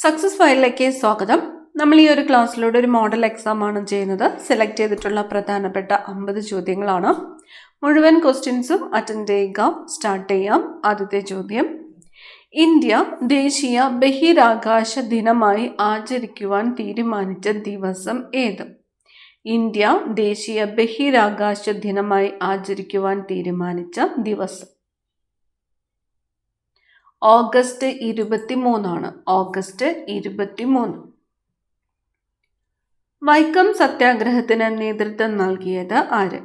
Success ഫയലിലേക്ക് സ്വാഗതം. നമ്മൾ ഈ ഒരു ക്ലാസ്സിലൂടെ ഒരു മോഡൽ എക്സാം ആണ് ചെയ്യുന്നത്. സെലക്ട് ചെയ്തിട്ടുള്ള പ്രധാനപ്പെട്ട അമ്പത് ചോദ്യങ്ങളാണ്. മുഴുവൻ ക്വസ്റ്റ്യൻസും അറ്റൻഡ് ചെയ്യുക സ്റ്റാർട്ട് ചെയ്യാം ആദ്യത്തെ ചോദ്യം. ഇന്ത്യ ദേശീയ ബഹിരാകാശ ദിനമായി ആചരിക്കുവാൻ തീരുമാനിച്ച ദിവസം ഏത്? ഇന്ത്യ ദേശീയ ബഹിരാകാശ ദിനമായി ആചരിക്കുവാൻ തീരുമാനിച്ച ദിവസം. ഓഗസ്റ്റ് ഇരുപത്തി മൂന്നാണ് ഓഗസ്റ്റ് ഇരുപത്തി മൂന്ന് വൈക്കം സത്യാഗ്രഹത്തിന് നേതൃത്വം നൽകിയത് ആര്?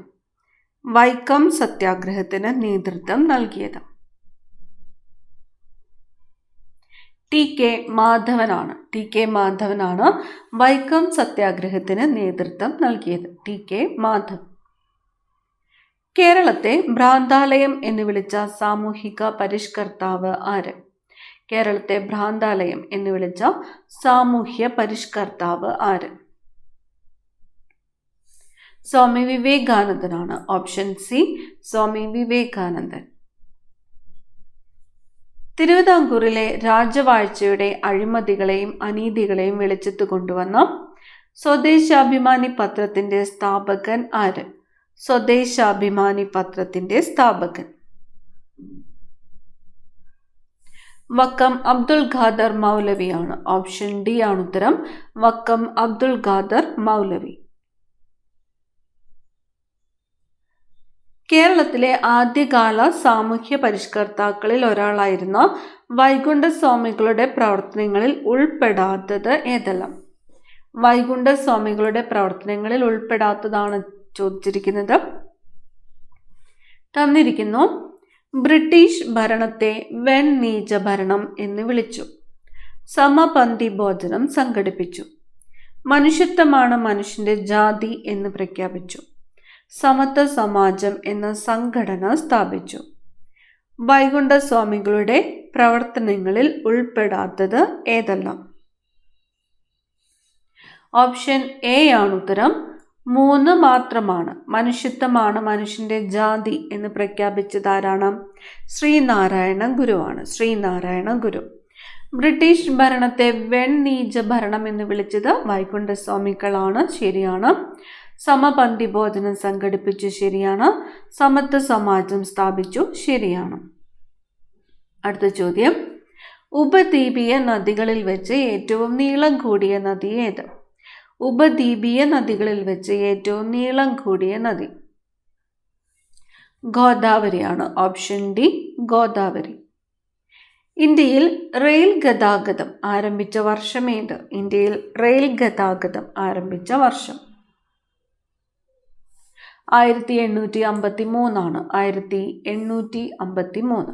വൈക്കം സത്യാഗ്രഹത്തിന് നേതൃത്വം നൽകിയത്. ടി കെ മാധവനാണ്. ടി കെ മാധവനാണ് വൈക്കം സത്യാഗ്രഹത്തിന് നേതൃത്വം നൽകിയത്. T K Madhavan. കേരളത്തെ ഭ്രാന്താലയം എന്ന് വിളിച്ച സാമൂഹിക പരിഷ്കർത്താവ് ആര്? കേരളത്തെ ഭ്രാന്താലയം എന്ന് വിളിച്ച സാമൂഹ്യ പരിഷ്കർത്താവ് ആര്? Swami വിവേകാനന്ദനാണ്. Option C Swami Vivekanandan. തിരുവിതാംകൂറിലെ രാജവാഴ്ചയുടെ അഴിമതികളെയും അനീതികളെയും വെളിച്ചത്ത് കൊണ്ടുവന്ന സ്വദേശാഭിമാനി പത്രത്തിന്റെ സ്ഥാപകൻ ആര്? സ്വദേശാഭിമാനി പത്രത്തിന്റെ സ്ഥാപകൻ. വക്കം അബ്ദുൾ ഖാദർ മൗലവിയാണ് ഓപ്ഷൻ ഡി ആണ് ഉത്തരം വക്കം അബ്ദുൾ ഖാദർ മൗലവി. കേരളത്തിലെ ആദ്യകാല സാമൂഹ്യ പരിഷ്കർത്താക്കളിൽ ഒരാളായിരുന്ന വൈകുണ്ഠസ്വാമികളുടെ പ്രവർത്തനങ്ങളിൽ ഉൾപ്പെടാത്തത് ഏതെല്ലാം? വൈകുണ്ഠസ്വാമികളുടെ പ്രവർത്തനങ്ങളിൽ ഉൾപ്പെടാത്തതാണ് ചോദിച്ചിരിക്കുന്നത്. തന്നിരിക്കുന്നു ബ്രിട്ടീഷ് ഭരണത്തെ വെൺ നീച ഭരണം എന്ന് വിളിച്ചു. സമപന്തി ഭോജനം സംഘടിപ്പിച്ചു. മനുഷ്യത്വമാണ് മനുഷ്യന്റെ ജാതി എന്ന് പ്രഖ്യാപിച്ചു. സമത്വ സമാജം എന്ന സംഘടന സ്ഥാപിച്ചു. വൈകുണ്ഠ സ്വാമികളുടെ പ്രവർത്തനങ്ങളിൽ ഉൾപ്പെടാത്തത് ഏതെല്ലാം? ഓപ്ഷൻ എ ആണ് ഉത്തരം മൂന്ന് മാത്രമാണ്. മനുഷ്യത്വമാണ് മനുഷ്യന്റെ ജാതി എന്ന് പ്രഖ്യാപിച്ചത് ആരാണ്? ശ്രീനാരായണ ഗുരുവാണ്. ശ്രീനാരായണ ഗുരു. ബ്രിട്ടീഷ് ഭരണത്തെ വെണ്ണീജ ഭരണം എന്ന് വിളിച്ചത് വൈകുണ്ഠസ്വാമികളാണ്. ശരിയാണ്. സമപന്തി ഭോജനം സംഘടിപ്പിച്ചു. ശരിയാണ്. സമത്വ സമാജം സ്ഥാപിച്ചു. ശരിയാണ്. അടുത്ത ചോദ്യം. ഉപദ്വീപീയ നദികളിൽ വെച്ച് ഏറ്റവും നീളം കൂടിയ നദി ഏത്? ഉപദ്വീപീയ നദികളിൽ വെച്ച് ഏറ്റവും നീളം കൂടിയ നദി. ഗോദാവരിയാണ് ഓപ്ഷൻ ഡി ഗോദാവരി. ഇന്ത്യയിൽ റെയിൽ ഗതാഗതം ആരംഭിച്ച വർഷമേത് ഇന്ത്യയിൽ റെയിൽ ഗതാഗതം ആരംഭിച്ച വർഷം. ആയിരത്തി എണ്ണൂറ്റി അമ്പത്തി മൂന്നാണ് ആയിരത്തി എണ്ണൂറ്റി അമ്പത്തി മൂന്ന്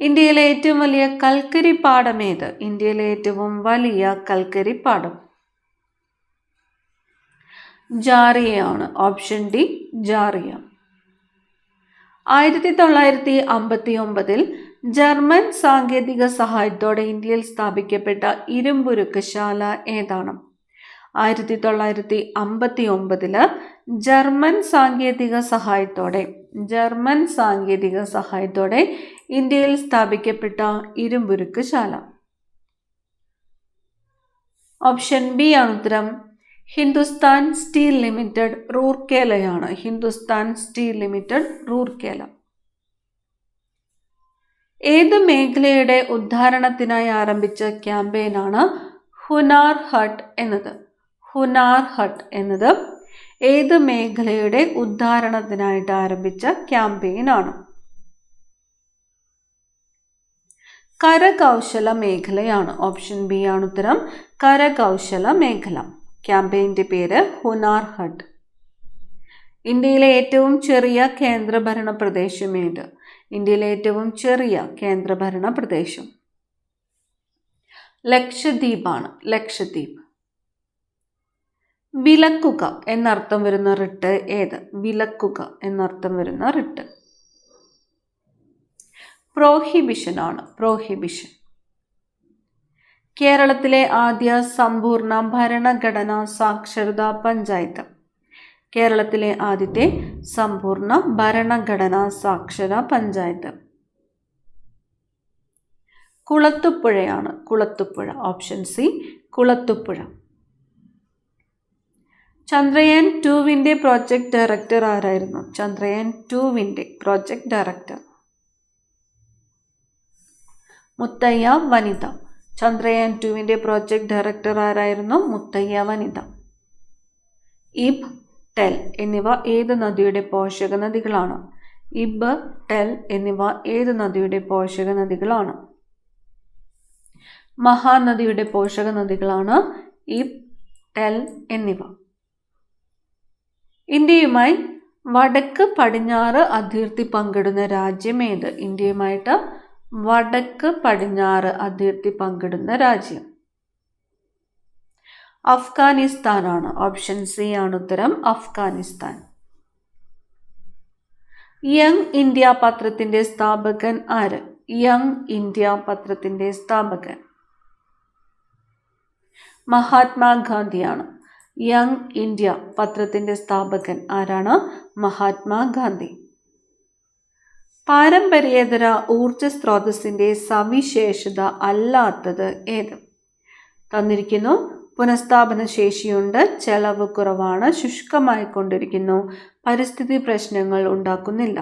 ഇന്ത്യയിലെ ഏറ്റവും വലിയ കൽക്കരി പാടമേത് ഇന്ത്യയിലെ ഏറ്റവും വലിയ കൽക്കരി പാടം. ജാറിയയാണ്. Option D Jharia. ആയിരത്തി തൊള്ളായിരത്തി അമ്പത്തി ഒമ്പതിൽ ജർമ്മൻ സാങ്കേതിക സഹായത്തോടെ ഇന്ത്യയിൽ സ്ഥാപിക്കപ്പെട്ട ഇരുമ്പുരുക്കശാല ഏതാണ്? ആയിരത്തി തൊള്ളായിരത്തി അമ്പത്തി ഒമ്പതിൽ ജർമ്മൻ സാങ്കേതിക സഹായത്തോടെ ജർമ്മൻ സാങ്കേതിക സഹായത്തോടെ ഇന്ത്യയിൽ സ്ഥാപിക്കപ്പെട്ട ഇരുമ്പുരുക്കശാല. ഓപ്ഷൻ ബി ആണ് ഉത്തരം ഹിന്ദുസ്ഥാൻ സ്റ്റീൽ ലിമിറ്റഡ് റൂർക്കേലയാണ് ഹിന്ദുസ്ഥാൻ സ്റ്റീൽ ലിമിറ്റഡ് റൂർക്കേല ഏത് മേഖലയുടെ ഉദ്ധാരണത്തിനായി ആരംഭിച്ച ക്യാമ്പയിനാണ് ഹുനാർ ഹട്ട് എന്നത്? ഹുനാർ ഹട്ട് എന്നത് ഏത് മേഖലയുടെ ഉദ്ധാരണത്തിനായിട്ട് ആരംഭിച്ച ക്യാമ്പയിനാണ്? കരകൗശല മേഖലയാണ്. ഓപ്ഷൻ ബി ആണ് ഉത്തരം. കരകൗശല മേഖല. ക്യാമ്പയിന്റെ പേര് ഹുനാർ ഹട്ട്. ഇന്ത്യയിലെ ഏറ്റവും ചെറിയ കേന്ദ്രഭരണ പ്രദേശം ഏത്? ഇന്ത്യയിലെ ഏറ്റവും ചെറിയ കേന്ദ്രഭരണ പ്രദേശം. ലക്ഷദ്വീപാണ്. ലക്ഷദ്വീപ്. വിലക്കുക എന്നർത്ഥം വരുന്ന റിട്ട് ഏത്? വിലക്കുക എന്നർത്ഥം വരുന്ന റിട്ട്. പ്രോഹിബിഷൻ ആണ് പ്രോഹിബിഷൻ. കേരളത്തിലെ ആദ്യ സമ്പൂർണ ഭരണഘടനാ സാക്ഷരതാ പഞ്ചായത്ത്. കേരളത്തിലെ ആദ്യത്തെ സമ്പൂർണ ഭരണഘടനാ സാക്ഷര പഞ്ചായത്ത്. കുളത്തുപ്പുഴയാണ് കുളത്തുപ്പുഴ ഓപ്ഷൻ സി കുളത്തുപ്പുഴ ചന്ദ്രയാൻ ടുവിന്റെ പ്രോജക്റ്റ് ഡയറക്ടർ ആരായിരുന്നു? ചന്ദ്രയാൻ ടുവിന്റെ പ്രോജക്റ്റ് ഡയറക്ടർ. മുത്തയ്യ വനിത. ചന്ദ്രയാൻ ടുവിന്റെ പ്രോജക്റ്റ് ഡയറക്ടർ ആരായിരുന്നു? മുത്തയ്യ വനിത. ഇബ് ടെൽ എന്നിവ ഏത് നദിയുടെ പോഷക നദികളാണ്? ഇബ് ടെൽ എന്നിവ ഏത് നദിയുടെ പോഷക നദികളാണ്? മഹാനദിയുടെ പോഷക നദികളാണ് ഇബ് ടെൽ എന്നിവ. ഇന്ത്യയുമായി വടക്ക് പടിഞ്ഞാറ് അതിർത്തി പങ്കിടുന്ന രാജ്യം ഏത്? ഇന്ത്യയുമായിട്ട് വടക്ക് പടിഞ്ഞാറ് അതിർത്തി പങ്കിടുന്ന രാജ്യം. അഫ്ഗാനിസ്ഥാനാണ്. ഓപ്ഷൻ സി ആണ് ഉത്തരം അഫ്ഗാനിസ്ഥാൻ. യങ് ഇന്ത്യ പത്രത്തിന്റെ സ്ഥാപകൻ ആര്? യങ് ഇന്ത്യ പത്രത്തിന്റെ സ്ഥാപകൻ. മഹാത്മാഗാന്ധിയാണ്. യങ് ഇന്ത്യ പത്രത്തിന്റെ സ്ഥാപകൻ ആരാണ്? മഹാത്മാഗാന്ധി. പാരമ്പര്യേതര ഊർജ സ്രോതസ്സിന്റെ സവിശേഷത അല്ലാത്തത് ഏത്? തന്നിരിക്കുന്നു പുനഃസ്ഥാപന ശേഷിയുണ്ട് ചെലവ് കുറവാണ് ശുഷ്കമായി കൊണ്ടിരിക്കുന്നു പരിസ്ഥിതി പ്രശ്നങ്ങൾ ഉണ്ടാക്കുന്നില്ല.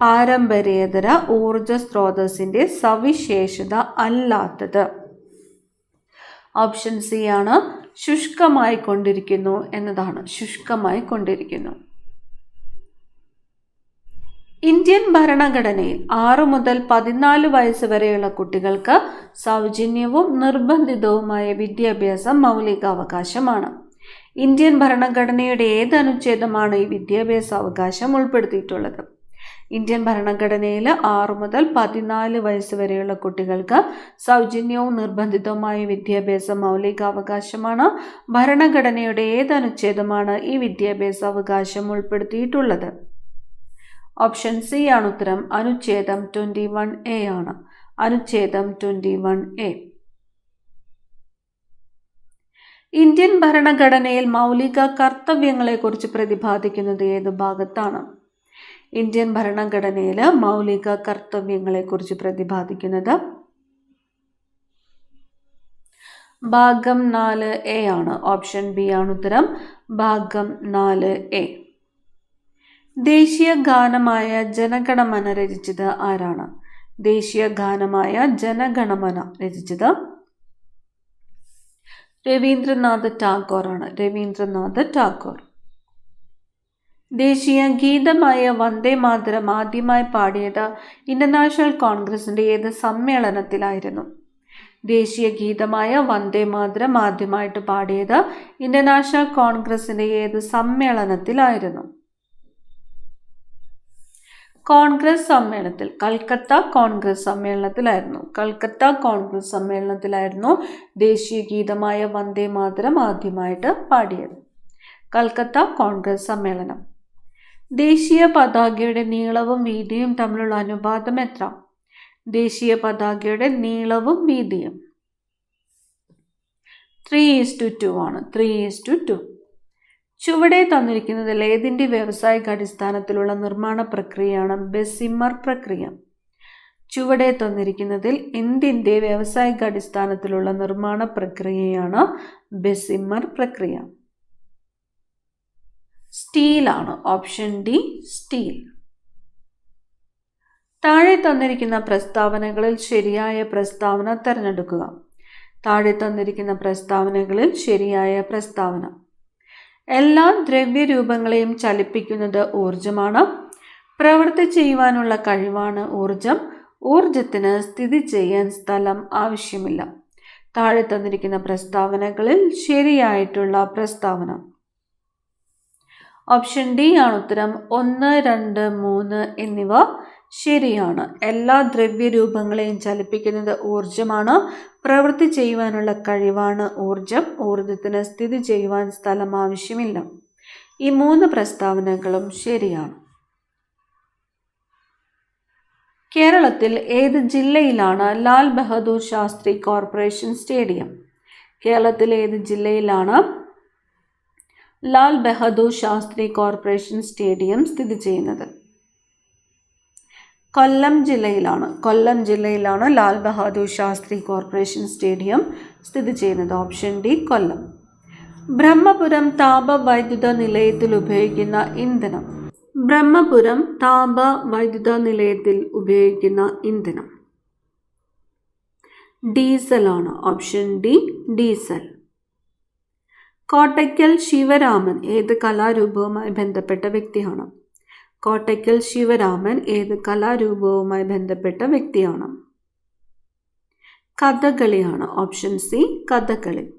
പാരമ്പര്യേതര ഊർജ സ്രോതസ്സിന്റെ സവിശേഷത അല്ലാത്തത്. ഓപ്ഷൻ സി ആണ് ശുഷ്കമായി കൊണ്ടിരിക്കുന്നു എന്നതാണ് ശുഷ്കമായി കൊണ്ടിരിക്കുന്നു. ഇന്ത്യൻ ഭരണഘടനയിൽ ആറ് മുതൽ പതിനാല് വയസ്സ് വരെയുള്ള കുട്ടികൾക്ക് സൗജന്യവും നിർബന്ധിതവുമായ വിദ്യാഭ്യാസം മൗലികാവകാശമാണ്. ഇന്ത്യൻ ഭരണഘടനയുടെ ഏത് അനുച്ഛേദമാണ് ഈ വിദ്യാഭ്യാസ അവകാശം ഉൾപ്പെടുത്തിയിട്ടുള്ളത്? ഇന്ത്യൻ ഭരണഘടനയിൽ ആറു മുതൽ പതിനാല് വയസ്സ് വരെയുള്ള കുട്ടികൾക്ക് സൗജന്യവും നിർബന്ധിതവുമായ വിദ്യാഭ്യാസം മൗലികാവകാശമാണ്. ഭരണഘടനയുടെ ഏത് അനുച്ഛേദമാണ് ഈ വിദ്യാഭ്യാസ അവകാശം ഉൾപ്പെടുത്തിയിട്ടുള്ളത്? ഓപ്ഷൻ സി ആണ് ഉത്തരം. അനുച്ഛേദം ട്വന്റി വൺ എ ആണ്. അനുച്ഛേദം ട്വന്റി വൺ എ. ഇന്ത്യൻ ഭരണഘടനയിൽ മൗലിക കർത്തവ്യങ്ങളെക്കുറിച്ച് പ്രതിപാദിക്കുന്നത് ഏത് ഭാഗത്താണ്? ഇന്ത്യൻ ഭരണഘടനയിൽ മൗലിക കർത്തവ്യങ്ങളെക്കുറിച്ച് പ്രതിപാദിക്കുന്നത് ഭാഗം നാല് എ ആണ്. ഓപ്ഷൻ ബി ആണ് ഉത്തരം. ഭാഗം നാല് എ. ദേശീയ ഗാനമായ ജനഗണമന രചിച്ചത് ആരാണ്? ദേശീയ ഗാനമായ ജനഗണമന രചിച്ചത് രവീന്ദ്രനാഥ് ആണ് രവീന്ദ്രനാഥ് ടാഗോർ. ദേശീയ ഗീതമായ വന്ദേ മാതരം ആദ്യമായി പാടിയത് ഇന്റർനാഷണൽ കോൺഗ്രസിന്റെ ഏത് സമ്മേളനത്തിലായിരുന്നു? ദേശീയ ഗീതമായ വന്ദേ മാതരം ആദ്യമായിട്ട് പാടിയത് ഇന്റർനാഷണൽ കോൺഗ്രസിന്റെ ഏത് സമ്മേളനത്തിലായിരുന്നു? കോൺഗ്രസ് സമ്മേളനത്തിൽ കൽക്കത്ത കോൺഗ്രസ് സമ്മേളനത്തിലായിരുന്നു. കൽക്കത്ത കോൺഗ്രസ് സമ്മേളനത്തിലായിരുന്നു ദേശീയ ഗീതമായ വന്ദേ മാതരം ആദ്യമായിട്ട് പാടിയത്. കൽക്കത്ത കോൺഗ്രസ് സമ്മേളനം. ദേശീയ പതാകയുടെ നീളവും വീതിയും തമ്മിലുള്ള അനുപാതം എത്ര? ദേശീയ പതാകയുടെ നീളവും വീതിയും. ത്രീ ഈസ് ടു ടു ആണ്. ത്രീ ഈസ് ടു ടു ചുവടെ തന്നിരിക്കുന്നത് ലേതിന്റെ വ്യാവസായിക അടിസ്ഥാനത്തിലുള്ള നിർമ്മാണ പ്രക്രിയയാണ് ബെസിമർ പ്രക്രിയ? ചുവടെ തന്നിരിക്കുന്നതിൽ എന്തിന്റെ വ്യാവസായിക അടിസ്ഥാനത്തിലുള്ള നിർമ്മാണ പ്രക്രിയയാണ് ബെസിമർ പ്രക്രിയ? സ്റ്റീലാണ് ഓപ്ഷൻ ഡി സ്റ്റീൽ. താഴെ തന്നിരിക്കുന്ന പ്രസ്താവനകളിൽ ശരിയായ പ്രസ്താവന തിരഞ്ഞെടുക്കുക. താഴെ തന്നിരിക്കുന്ന പ്രസ്താവനകളിൽ ശരിയായ പ്രസ്താവന. എല്ലാ ദ്രവ്യരൂപങ്ങളെയും ചലിപ്പിക്കുന്നത് ഊർജമാണ് പ്രവൃത്തി ചെയ്യുവാനുള്ള കഴിവാണ് ഊർജം ഊർജത്തിന് സ്ഥിതി ചെയ്യാൻ സ്ഥലം ആവശ്യമില്ല. താഴെ തന്നിരിക്കുന്ന പ്രസ്താവനകളിൽ ശരിയായിട്ടുള്ള പ്രസ്താവന. ഓപ്ഷൻ ഡി ആണ് ഉത്തരം ഒന്ന് രണ്ട് മൂന്ന് എന്നിവ. ശരിയാണ്. എല്ലാ ദ്രവ്യരൂപങ്ങളെയും ചലിപ്പിക്കുന്നത് ഊർജമാണ് പ്രവൃത്തി ചെയ്യുവാനുള്ള കഴിവാണ് ഊർജം ഊർജത്തിന് സ്ഥിതി ചെയ്യുവാൻ സ്ഥലം ആവശ്യമില്ല. ഈ മൂന്ന് പ്രസ്താവനകളും ശരിയാണ്. കേരളത്തിൽ ഏത് ജില്ലയിലാണ് ലാൽ ബഹദൂർ ശാസ്ത്രി കോർപ്പറേഷൻ സ്റ്റേഡിയം? കേരളത്തിലെ ഏത് ജില്ലയിലാണ് ലാൽ ബഹദൂർ ശാസ്ത്രി കോർപ്പറേഷൻ സ്റ്റേഡിയം സ്ഥിതി ചെയ്യുന്നത്? കൊല്ലം ജില്ലയിലാണ്. കൊല്ലം ജില്ലയിലാണ് ലാൽ ബഹാദൂർ ശാസ്ത്രി കോർപ്പറേഷൻ സ്റ്റേഡിയം സ്ഥിതി ചെയ്യുന്നത്. ഓപ്ഷൻ ഡി കൊല്ലം. ബ്രഹ്മപുരം താപ വൈദ്യുത നിലയത്തിൽ ഉപയോഗിക്കുന്ന ഇന്ധനം. ബ്രഹ്മപുരം താപ വൈദ്യുത നിലയത്തിൽ ഉപയോഗിക്കുന്ന ഇന്ധനം. ഡീസലാണ്. Option D diesel. Kottakkal Sivaraman ഏത് കലാരൂപവുമായി ബന്ധപ്പെട്ട വ്യക്തിയാണ്? കോട്ടയ്ക്കൽ ശിവരാമൻ ഏത് കലാരൂപവുമായി ബന്ധപ്പെട്ട വ്യക്തിയാണ്? കഥകളിയാണ് ഓപ്ഷൻ സി കഥകളി.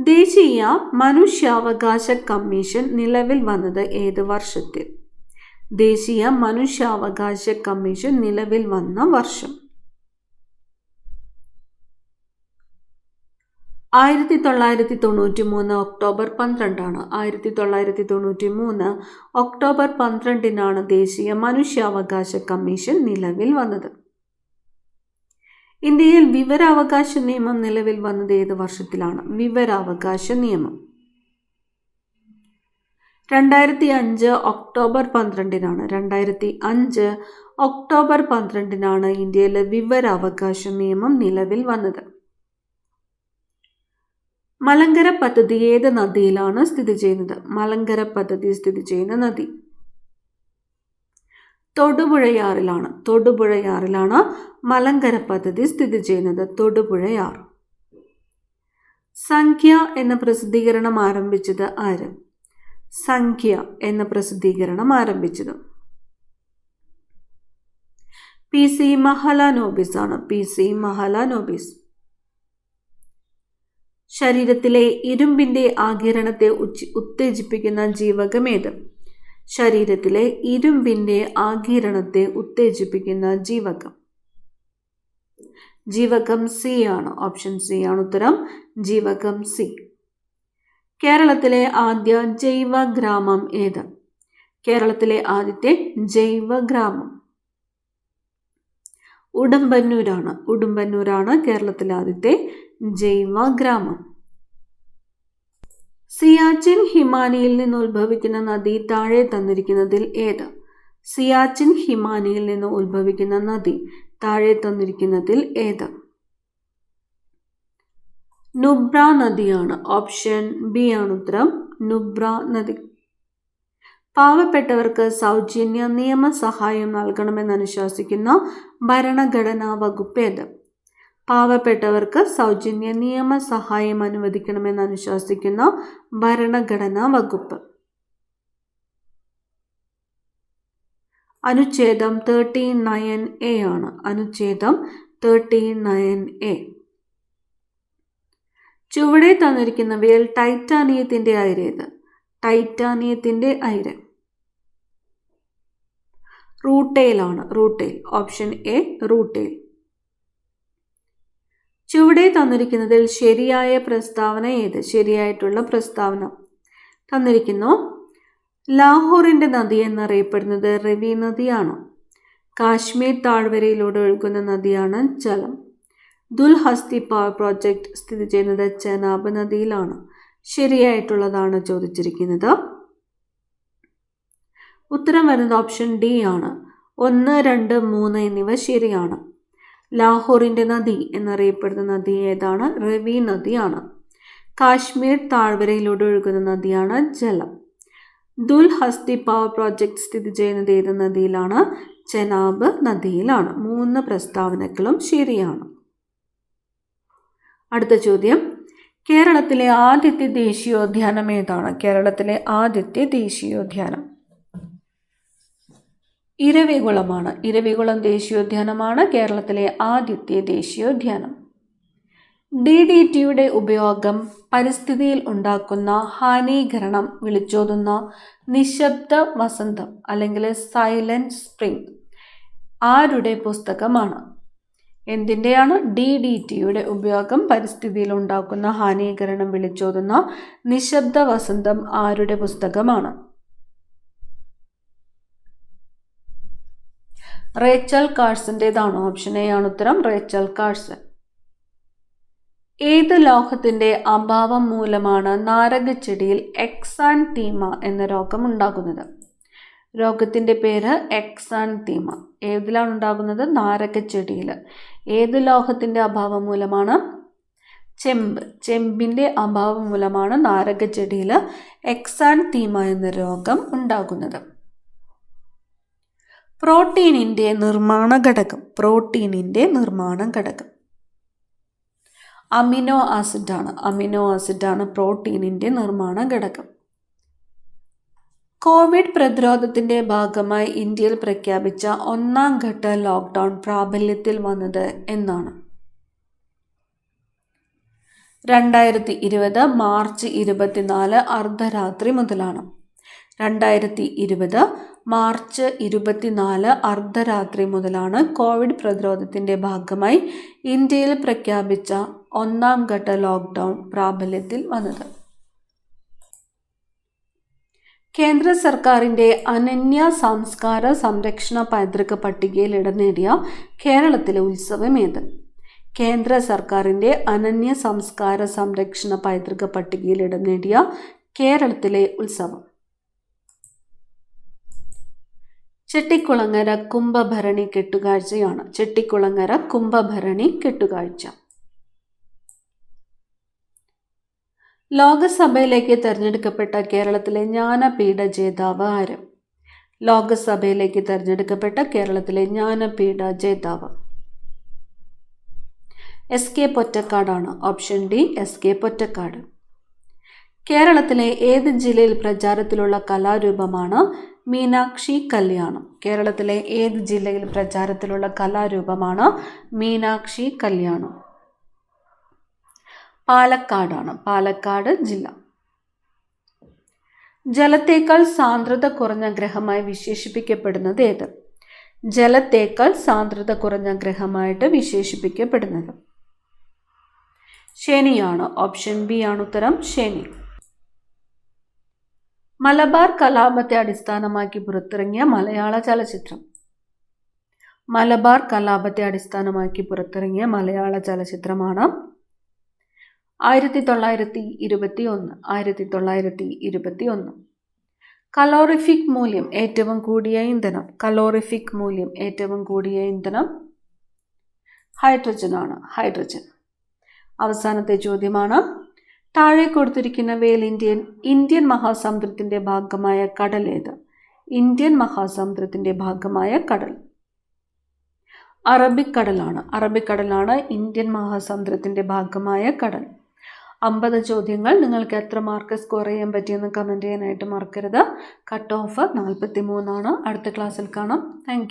ദേശീയ മനുഷ്യാവകാശ കമ്മീഷൻ നിലവിൽ വന്നത് ഏത് വർഷത്തിൽ? ദേശീയ മനുഷ്യാവകാശ കമ്മീഷൻ നിലവിൽ വന്ന വർഷം. ആയിരത്തി തൊള്ളായിരത്തി തൊണ്ണൂറ്റി മൂന്ന് ഒക്ടോബർ പന്ത്രണ്ടാണ്. ആയിരത്തി തൊള്ളായിരത്തി തൊണ്ണൂറ്റി മൂന്ന് ഒക്ടോബർ പന്ത്രണ്ടിനാണ് ദേശീയ മനുഷ്യാവകാശ കമ്മീഷൻ നിലവിൽ വന്നത്. ഇന്ത്യയിൽ വിവരാവകാശ നിയമം നിലവിൽ വന്നത് ഏത് വർഷത്തിലാണ്? വിവരാവകാശ നിയമം. രണ്ടായിരത്തി അഞ്ച് ഒക്ടോബർ പന്ത്രണ്ടിനാണ്. രണ്ടായിരത്തി അഞ്ച് ഒക്ടോബർ പന്ത്രണ്ടിനാണ് ഇന്ത്യയിലെ വിവരാവകാശ നിയമം നിലവിൽ വന്നത്. മലങ്കര പദ്ധതി ഏത് നദിയിലാണ് സ്ഥിതി ചെയ്യുന്നത്? മലങ്കര പദ്ധതി സ്ഥിതി ചെയ്യുന്ന നദി. തൊടുപുഴയാറിലാണ്. തൊടുപുഴയാറിലാണ് മലങ്കര പദ്ധതി സ്ഥിതി ചെയ്യുന്നത്. തൊടുപുഴയാർ. സംഖ്യ എന്ന പ്രസിദ്ധീകരണം ആരംഭിച്ചത് ആര്? സംഖ്യ എന്ന പ്രസിദ്ധീകരണം ആരംഭിച്ചത്. പി സി മഹലാനോബിസ് ആണ് പി സി മഹലാനോബിസ്. ശരീരത്തിലെ ഇരുമ്പിന്റെ ആകിരണത്തെ ഉത്തേജിപ്പിക്കുന്ന ജീവകമേത്? ശരീരത്തിലെ ഇരുമ്പിന്റെ ആകിരണത്തെ ഉത്തേജിപ്പിക്കുന്ന ജീവകം. ജീവകം സി ആണ്. ഓപ്ഷൻ സി ആണ് ഉത്തരം. ജീവകം സി. കേരളത്തിലെ ആദ്യ ജൈവ ഗ്രാമം ഏത്? കേരളത്തിലെ ആദ്യത്തെ ജൈവ ഗ്രാമം ഉടുമ്പന്നൂരാണ്. ഉടുമ്പന്നൂരാണ് കേരളത്തിലെ ആദ്യത്തെ ജൈവ ഗ്രാമം. സിയാച്ചിൻ ഹിമാനിയിൽ നിന്ന് ഉത്ഭവിക്കുന്ന നദി താഴെ തന്നിരിക്കുന്നതിൽ ഏത്? സിയാച്ചിൻ ഹിമാനിയിൽ നിന്ന് ഉത്ഭവിക്കുന്ന നദി താഴെ തന്നിരിക്കുന്നതിൽ ഏത്? നുബ്ര നദിയാണ് ഓപ്ഷൻ ബി ആണ് ഉത്തരം നുബ്ര നദി. പാവപ്പെട്ടവർക്ക് സൗജന്യ നിയമസഹായം നൽകണമെന്ന് അനുശാസിക്കുന്ന ഭരണഘടനാ വകുപ്പ് ഏത്? പാവപ്പെട്ടവർക്ക് സൗജന്യ നിയമ സഹായം അനുവദിക്കണമെന്ന് അനുശാസിക്കുന്ന ഭരണഘടനാ വകുപ്പ്. അനുച്ഛേദം തേർട്ടി നയൻ എ ആണ്. അനുച്ഛേദം തേർട്ടി നയൻ എ ചുവടെ തന്നിരിക്കുന്നവയിൽ ടൈറ്റാനിയത്തിന്റെ അയിരേത് ടൈറ്റാനിയത്തിന്റെ അയിര്. റൂട്ടേലാണ് റൂട്ടേൽ. Option A rutile. ചുവടെ തന്നിരിക്കുന്നതിൽ ശരിയായ പ്രസ്താവന ഏത്? ശരിയായിട്ടുള്ള പ്രസ്താവന തന്നിരിക്കുന്നു. ലാഹോറിന്റെ നദി എന്നറിയപ്പെടുന്നത് റവി നദിയാണ്? കാശ്മീർ താഴ്വരയിലൂടെ ഒഴുകുന്ന നദിയാണ് ജലം. ദുൽഹസ്തി പവർ പ്രോജക്റ്റ് സ്ഥിതി ചെയ്യുന്നത് ചെനാബ് നദിയിലാണ്. ശരിയായിട്ടുള്ളതാണ് ചോദിച്ചിരിക്കുന്നത്. ഉത്തരം വരുന്നത് ഓപ്ഷൻ ഡി ആണ്. ഒന്ന് രണ്ട് മൂന്ന് എന്നിവ ശരിയാണ്. ലാഹോറിന്റെ നദി എന്നറിയപ്പെടുന്ന നദി ഏതാണ്? റവി നദിയാണ്. കാശ്മീർ താഴ്വരയിലൂടെ ഒഴുകുന്ന നദിയാണ് ജലം. ദുൽ ഹസ്തി പവർ പ്രോജക്റ്റ് സ്ഥിതി ചെയ്യുന്നത് ഏത് നദിയിലാണ്? ചെനാബ് നദിയിലാണ്. മൂന്ന് പ്രസ്താവനകളും ശരിയാണ്. അടുത്ത ചോദ്യം. കേരളത്തിലെ ആദ്യത്തെ ദേശീയോദ്യാനം ഏതാണ്? കേരളത്തിലെ ആദ്യത്തെ ദേശീയോദ്യാനം. ഇരവികുളമാണ്. ഇരവികുളം ദേശീയോദ്യാനമാണ് കേരളത്തിലെ ആദ്യത്തെ ദേശീയോദ്യാനം. ഡി ഡി ടിയുടെ ഉപയോഗം പരിസ്ഥിതിയിൽ ഉണ്ടാക്കുന്ന ഹാനീകരണം വിളിച്ചോതുന്ന നിശബ്ദ വസന്തം അല്ലെങ്കിൽ സൈലന്റ് സ്പ്രിംഗ് ആരുടെ പുസ്തകമാണ്? എന്തിന്റെയാണ് ഡി ഡി ടിയുടെ ഉപയോഗം പരിസ്ഥിതിയിൽ ഉണ്ടാക്കുന്ന ഹാനീകരണം വിളിച്ചോതുന്ന നിശബ്ദ വസന്തം ആരുടെ പുസ്തകമാണ്? റേച്ചൽ കാഴ്സന്റെതാണ് ഓപ്ഷൻ എ ആണ് ഉത്തരം റേച്ചൽ കാഴ്സൺ ഏത് ലോഹത്തിന്റെ അഭാവം മൂലമാണ് നാരകച്ചെടിയിൽ എക്സാൻ തീമ എന്ന രോഗം ഉണ്ടാകുന്നത്? രോഗത്തിന്റെ പേര് എക്സാൻ തീമ ഏതിലാണ് ഉണ്ടാകുന്നത്? നാരകച്ചെടിയിൽ ഏത് ലോഹത്തിന്റെ അഭാവം മൂലമാണ്? ചെമ്പ്. ചെമ്പിന്റെ അഭാവം മൂലമാണ് നാരകച്ചെടിയിൽ എക്സാൻതീമ എന്ന രോഗം ഉണ്ടാകുന്നത്. പ്രോട്ടീനിന്റെ നിർമ്മാണ ഘടകം പ്രോട്ടീനിന്റെ നിർമ്മാണ ഘടകം. അമിനോ ആസിഡാണ് അമിനോ ആസിഡാണ് പ്രോട്ടീനിന്റെ നിർമ്മാണ ഘടകം. കോവിഡ് പ്രതിരോധത്തിന്റെ ഭാഗമായി ഇന്ത്യയിൽ പ്രഖ്യാപിച്ച ഒന്നാം ഘട്ട ലോക്ക്ഡൗൺ പ്രാബല്യത്തിൽ വന്നത് എന്നാണ്. രണ്ടായിരത്തി ഇരുപത് മാർച്ച് ഇരുപത്തിനാല് അർദ്ധരാത്രി മുതലാണ്. രണ്ടായിരത്തി ഇരുപത് മാർച്ച് ഇരുപത്തിനാല് അർദ്ധരാത്രി മുതലാണ് കോവിഡ് പ്രതിരോധത്തിന്റെ ഭാഗമായി ഇന്ത്യയിൽ പ്രഖ്യാപിച്ച ഒന്നാം ഘട്ട ലോക്ക്ഡൗൺ പ്രാബല്യത്തിൽ വന്നത്. കേന്ദ്ര സർക്കാരിന്റെ അനന്യ സംസ്കാര സംരക്ഷണ പൈതൃക പട്ടികയിൽ ഇടം നേടിയ കേരളത്തിലെ ഉത്സവം ഏത്? കേന്ദ്ര സർക്കാരിന്റെ അനന്യ സംസ്കാര സംരക്ഷണ പൈതൃക പട്ടികയിൽ ഇടം നേടിയ കേരളത്തിലെ ഉത്സവം. ചെട്ടിക്കുളങ്ങര കുംഭഭരണി കെട്ടുകാഴ്ചയാണ്. ചെട്ടിക്കുളങ്ങര കുംഭഭരണി കെട്ടുകാഴ്ച. ലോകസഭയിലേക്ക് തെരഞ്ഞെടുക്കപ്പെട്ട കേരളത്തിലെ ജ്ഞാനപീഠ ജേതാവ് ആര്? ലോകസഭയിലേക്ക് തെരഞ്ഞെടുക്കപ്പെട്ട കേരളത്തിലെ ജ്ഞാനപീഠ ജേതാവ്. S K പൊറ്റക്കാടാണ്. Option D S K Pottekkad. കേരളത്തിലെ ഏത് ജില്ലയിൽ പ്രചാരത്തിലുള്ള കലാരൂപമാണ് മീനാക്ഷി കല്യാണം. കേരളത്തിലെ ഏത് ജില്ലയിൽ പ്രചാരത്തിലുള്ള കലാരൂപമാണ് മീനാക്ഷി കല്യാണം? പാലക്കാടാണ്. പാലക്കാട് ജില്ല. ജലത്തേക്കാൾ സാന്ദ്രത കുറഞ്ഞ ഗ്രഹമായി വിശേഷിപ്പിക്കപ്പെടുന്നത് ഏത്? ജലത്തേക്കാൾ സാന്ദ്രത കുറഞ്ഞ ഗ്രഹമായിട്ട് വിശേഷിപ്പിക്കപ്പെടുന്നത്. ശനിയാണ്. ഓപ്ഷൻ ബി ആണ് ഉത്തരം ശനി. മലബാർ കലാപത്തെ അടിസ്ഥാനമാക്കി പുറത്തിറങ്ങിയ മലയാള ചലച്ചിത്രം. മലബാർ കലാപത്തെ അടിസ്ഥാനമാക്കി പുറത്തിറങ്ങിയ മലയാള ചലച്ചിത്രമാണ് ആയിരത്തി തൊള്ളായിരത്തി ഇരുപത്തി ഒന്ന് ആയിരത്തി തൊള്ളായിരത്തി ഇരുപത്തി ഒന്ന് കലോറിഫിക് മൂല്യം ഏറ്റവും കൂടിയ ഇന്ധനം. കലോറിഫിക് മൂല്യം ഏറ്റവും കൂടിയ ഇന്ധനം ഹൈഡ്രജനാണ്. ഹൈഡ്രജൻ. അവസാനത്തെ ചോദ്യമാണ് താഴെ കൊടുത്തിരിക്കുന്ന വേൽ ഇന്ത്യൻ ഇന്ത്യൻ മഹാസമുദ്രത്തിന്റെ ഭാഗമായ കടൽ ഏത്? ഇന്ത്യൻ മഹാസമുദ്രത്തിന്റെ ഭാഗമായ കടൽ. അറബിക്കടലാണ് അറബിക്കടലാണ് ഇന്ത്യൻ മഹാസമുദ്രത്തിന്റെ ഭാഗമായ കടൽ. അമ്പത് ചോദ്യങ്ങൾ. നിങ്ങൾക്ക് എത്ര മാർക്ക് സ്കോർ ചെയ്യാൻ പറ്റിയെന്ന് കമന്റ് ചെയ്യാനായിട്ട് മറക്കരുത്. കട്ട് ഓഫ് നാൽപ്പത്തി മൂന്നാണ് അടുത്ത ക്ലാസ്സിൽ കാണാം. താങ്ക്